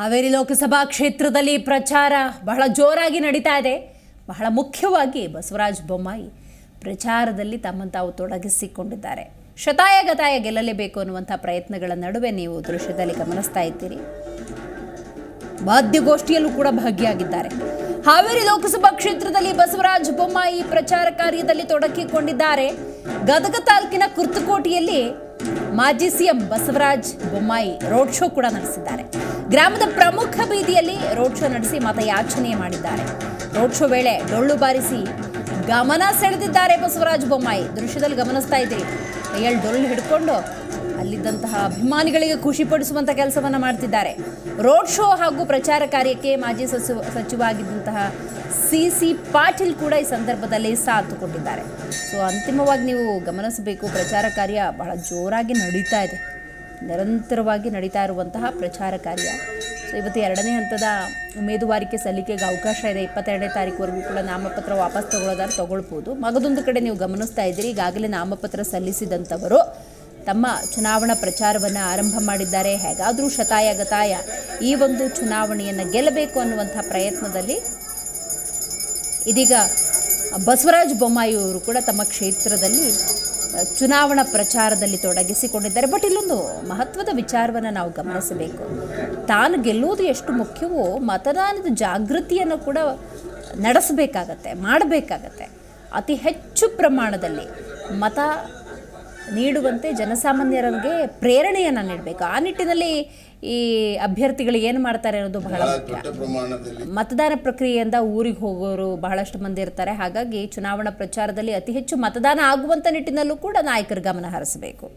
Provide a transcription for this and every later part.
ಹಾವೇರಿ ಲೋಕಸಭಾ ಕ್ಷೇತ್ರದಲ್ಲಿ ಪ್ರಚಾರ ಬಹಳ ಜೋರಾಗಿ ನಡೀತಾ ಇದೆ. ಬಹಳ ಮುಖ್ಯವಾಗಿ ಬಸವರಾಜ ಬೊಮ್ಮಾಯಿ ಪ್ರಚಾರದಲ್ಲಿ ತಮ್ಮನ್ನು ತಾವು ತೊಡಗಿಸಿಕೊಂಡಿದ್ದಾರೆ. ಶತಾಯ ಗತಾಯ ಗೆಲ್ಲಲೇಬೇಕು ಅನ್ನುವಂಥ ಪ್ರಯತ್ನಗಳ ನಡುವೆ ನೀವು ದೃಶ್ಯದಲ್ಲಿ ಗಮನಿಸ್ತಾ ಇದ್ದೀರಿ. ವಾದ್ಯಗೋಷ್ಠಿಯಲ್ಲೂ ಕೂಡ ಭಾಗಿಯಾಗಿದ್ದಾರೆ. ಹಾವೇರಿ ಲೋಕಸಭಾ ಕ್ಷೇತ್ರದಲ್ಲಿ ಬಸವರಾಜ ಬೊಮ್ಮಾಯಿ ಪ್ರಚಾರ ಕಾರ್ಯದಲ್ಲಿ ತೊಡಗಿಕೊಂಡಿದ್ದಾರೆ. ಗದಗ ತಾಲೂಕಿನ ಕುರ್ತಕೋಟೆಯಲ್ಲಿ ಮಾಜಿ CM Basavaraj Bommai road show ಕೂಡ ನಡೆಸಿದ್ದಾರೆ. ಗ್ರಾಮದ ಪ್ರಮುಖ ಬೀದಿಯಲ್ಲಿ ರೋಡ್ ಶೋ ನಡೆಸಿ ಮತಯಾಚನೆ ಮಾಡಿದ್ದಾರೆ. ರೋಡ್ ಶೋ ವೇಳೆ ಡೊಳ್ಳು ಬಾರಿಸಿ ಗಮನ ಸೆಳೆದಿದ್ದಾರೆ ಬಸವರಾಜ ಬೊಮ್ಮಾಯಿ. ದೃಶ್ಯದಲ್ಲಿ ಗಮನಿಸ್ತಾ ಇದ್ದೀರಿ. ಕೈಯಲ್ಲಿ ಡೊಳ್ಳು ಹಿಡ್ಕೊಂಡು ಅಲ್ಲಿದ್ದಂತಹ ಅಭಿಮಾನಿಗಳಿಗೆ ಖುಷಿಪಡಿಸುವಂಥ ಕೆಲಸವನ್ನು ಮಾಡ್ತಿದ್ದಾರೆ. ರೋಡ್ ಶೋ ಹಾಗೂ ಪ್ರಚಾರ ಕಾರ್ಯಕ್ಕೆ ಮಾಜಿ ಸಚಿವ ಸಚಿವ ಸಿ ಸಿ ಪಾಟೀಲ್ ಕೂಡ ಈ ಸಂದರ್ಭದಲ್ಲಿ ಸಾಥ್ ಕೊಟ್ಟಿದ್ದಾರೆ ಸೊ ಅಂತಿಮವಾಗಿ ನೀವು ಗಮನಿಸಬೇಕು, ಪ್ರಚಾರ ಕಾರ್ಯ ಬಹಳ ಜೋರಾಗಿ ನಡೀತಾ ಇದೆ. ನಿರಂತರವಾಗಿ ನಡೀತಾ ಇರುವಂತಹ ಪ್ರಚಾರ ಕಾರ್ಯ. ಸೊ ಇವತ್ತು ಎರಡನೇ ಹಂತದ ಉಮೇದುವಾರಿಕೆ ಸಲ್ಲಿಕೆಗೆ ಅವಕಾಶ ಇದೆ. ಇಪ್ಪತ್ತೆರಡನೇ ತಾರೀಕುವರೆಗೂ ಕೂಡ ನಾಮಪತ್ರ ವಾಪಸ್ ತಗೊಳ್ಳೋದಾದ್ರೆ ತಗೊಳ್ಬೋದು. ಮಗದೊಂದು ಕಡೆ ನೀವು ಗಮನಿಸ್ತಾ ಇದ್ದೀರಿ, ಈಗಾಗಲೇ ನಾಮಪತ್ರ ಸಲ್ಲಿಸಿದಂಥವರು ತಮ್ಮ ಚುನಾವಣಾ ಪ್ರಚಾರವನ್ನು ಆರಂಭ ಮಾಡಿದ್ದಾರೆ. ಹೇಗಾದರೂ ಶತಾಯ ಗತಾಯ ಈ ಒಂದು ಚುನಾವಣೆಯನ್ನು ಗೆಲ್ಲಬೇಕು ಅನ್ನುವಂಥ ಪ್ರಯತ್ನದಲ್ಲಿ ಇದೀಗ ಬಸವರಾಜ ಬೊಮ್ಮಾಯಿ ಅವರು ಕೂಡ ತಮ್ಮ ಕ್ಷೇತ್ರದಲ್ಲಿ ಚುನಾವಣಾ ಪ್ರಚಾರದಲ್ಲಿ ತೊಡಗಿಸಿಕೊಂಡಿದ್ದಾರೆ. ಬಟ್ ಇಲ್ಲೊಂದು ಮಹತ್ವದ ವಿಚಾರವನ್ನು ನಾವು ಗಮನಿಸಬೇಕು. ತಾನು ಗೆಲ್ಲುವುದು ಎಷ್ಟು ಮುಖ್ಯವೋ ಮತದಾನದ ಜಾಗೃತಿಯನ್ನು ಕೂಡ ನಡೆಸಬೇಕಾಗತ್ತೆ, ಮಾಡಬೇಕಾಗತ್ತೆ. ಅತಿ ಹೆಚ್ಚು ಪ್ರಮಾಣದಲ್ಲಿ ಮತ ನೀಡುವಂತೆ ಜನಸಾಮಾನ್ಯರಿಗೆ ಪ್ರೇರಣೆಯನ್ನು ನೀಡಬೇಕು. ಆ ನಿಟ್ಟಿನಲ್ಲಿ ಈ ಅಭ್ಯರ್ಥಿಗಳು ಏನು ಮಾಡ್ತಾರೆ ಅನ್ನೋದು ಬಹಳ ಮುಖ್ಯ. ಮತದಾನ ಪ್ರಕ್ರಿಯೆಯಿಂದ ಊರಿಗೆ ಹೋಗೋರು ಬಹಳಷ್ಟು ಮಂದಿ ಇರ್ತಾರೆ. ಹಾಗಾಗಿ ಚುನಾವಣಾ ಪ್ರಚಾರದಲ್ಲಿ ಅತಿ ಹೆಚ್ಚು ಮತದಾನ ಆಗುವಂತ ನಿಟ್ಟಿನಲ್ಲೂ ಕೂಡ ನಾಯಕರು ಗಮನ ಹರಿಸಬೇಕು.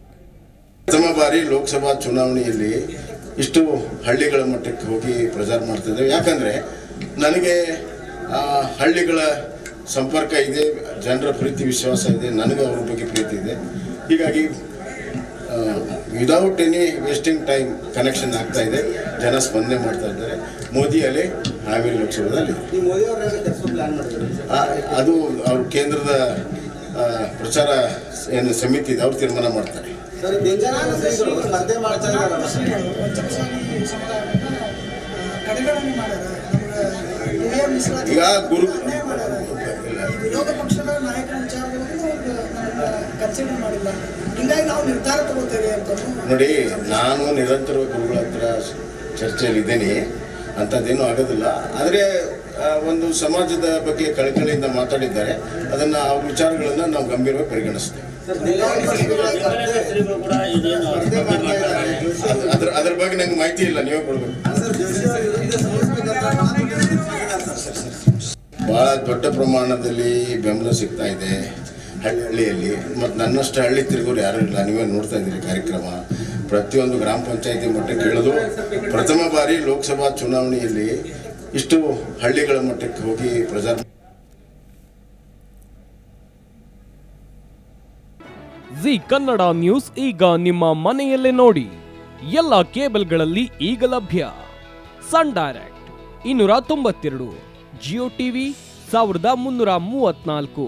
ಪ್ರಥಮ ಬಾರಿ ಲೋಕಸಭಾ ಚುನಾವಣೆಯಲ್ಲಿ ಇಷ್ಟು ಹಳ್ಳಿಗಳ ಮಟ್ಟಕ್ಕೆ ಹೋಗಿ ಪ್ರಚಾರ ಮಾಡ್ತಿದ್ದೇವೆ ಯಾಕಂದ್ರೆ ನನಗೆ ಹಳ್ಳಿಗಳ ಸಂಪರ್ಕ ಇದೆ ಜನರ ಪ್ರೀತಿ ವಿಶ್ವಾಸ ಇದೆ ನನಗೆ ಅವ್ರ ಬಗ್ಗೆ ಪ್ರೀತಿ ಇದೆ. ಹೀಗಾಗಿ without any wasting time connection ಆಗ್ತಾ ಇದೆ. ಜನ ಸ್ಪಂದನೆ ಮಾಡ್ತಾ ಇದ್ದಾರೆ. ಮೋದಿ ಅಲೆ ಹಾವೇರಿ ಆ, ಅದು ಅವ್ರ ಕೇಂದ್ರದ ಪ್ರಚಾರ ಏನು ಸಮಿತಿ ಇದೆ ಅವ್ರು ತೀರ್ಮಾನ ಮಾಡ್ತಾರೆ. ಈಗ ಬೆಂಗಳೂರು ಮಾಡಿಲ್ಲ. ಹಿಂಗಾಗಿ ನಾವು ನಿರ್ಧಾರ ತಗೋತೇವೆ ಅಂತ ನೋಡಿ ನಾನು ನಿರಂತರ ಗುರುಗಳ ಹತ್ರ ಚರ್ಚೆಯಲ್ಲಿ ಇದ್ದೀನಿ ಅಂಥದ್ದೇನೂ ಆಗೋದಿಲ್ಲ. ಆದರೆ ಆ, ಒಂದು ಸಮಾಜದ ಬಗ್ಗೆ ಕಳಕಳಿಯಿಂದ ಮಾತಾಡಿದ್ದಾರೆ. ಅದನ್ನು ಆ ವಿಚಾರಗಳನ್ನು ನಾವು ಗಂಭೀರವಾಗಿ ಪರಿಗಣಿಸ್ತೇವೆ. ಅದ್ರ ಅದ್ರ ಬಗ್ಗೆ ನಂಗೆ ಮಾಹಿತಿ ಇಲ್ಲ. ನೀವೇ ಕೊಡ್ಬೇಕು. ಭಾಳ ದೊಡ್ಡ ಪ್ರಮಾಣದಲ್ಲಿ ಬೆಂಬಲ ಸಿಗ್ತಾ ಇದೆ. ಹಳ್ಳಿ ಹಳ್ಳಿಯಲ್ಲಿ ಮತ್ತು ನನ್ನಷ್ಟು ಹಳ್ಳಿ ತಿರುಗೋರು ಯಾರೂ ಇಲ್ಲ. ನೀವೇ ನೋಡ್ತಾ ಇದ್ದೀರಿ ಕಾರ್ಯಕ್ರಮ. ಪ್ರತಿಯೊಂದು ಗ್ರಾಮ ಪಂಚಾಯತಿ ಮಟ್ಟಕ್ಕೆ ಇಳಿದು ಪ್ರಥಮ ಬಾರಿ ಲೋಕಸಭಾ ಚುನಾವಣೆಯಲ್ಲಿ ಇಷ್ಟು ಹಳ್ಳಿಗಳ ಮಟ್ಟಕ್ಕೆ ಹೋಗಿ ಪ್ರಜಾ ಜಿ ಕನ್ನಡ ನ್ಯೂಸ್ ಈಗ ನಿಮ್ಮ ಮನೆಯಲ್ಲೇ ನೋಡಿ. ಎಲ್ಲ ಕೇಬಲ್ಗಳಲ್ಲಿ ಈಗ ಲಭ್ಯ. ಸನ್ ಡೈರೆಕ್ಟ್ ಇನ್ನೂರ ತೊಂಬತ್ತೆರಡು, ಜಿಯೋ ಟಿವಿ ಸಾವಿರದ ಮುನ್ನೂರ ಮೂವತ್ನಾಲ್ಕು